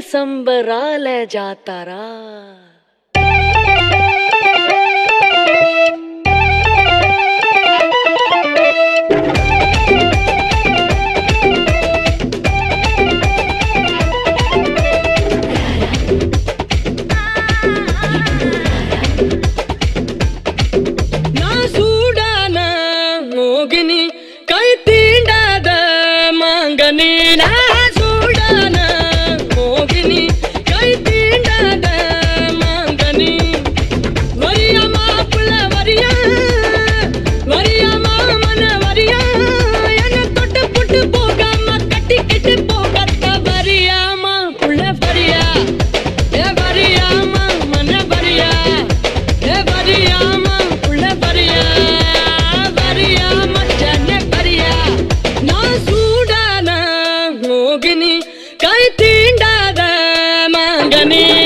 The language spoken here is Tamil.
సంబరాల జాతారా. ನೀನ ಸೂಡನ ಹೋಗಿನಿ ಕೈ ತೀಂಡದ ಮಾಂಗನಿ ವರಿಯ ಮಾಪುಳ ವರಿಯ ವರಿಯ ಮಾಮನ ವರಿಯ ಎನ தொட்டு புட்டு போகாம கட்டிக்கிட்டு போகத்த வரிய மாப்புள்ள வரிய ஏ வரிய மாமன வரிய கை தீண்டாத மாங்கனே.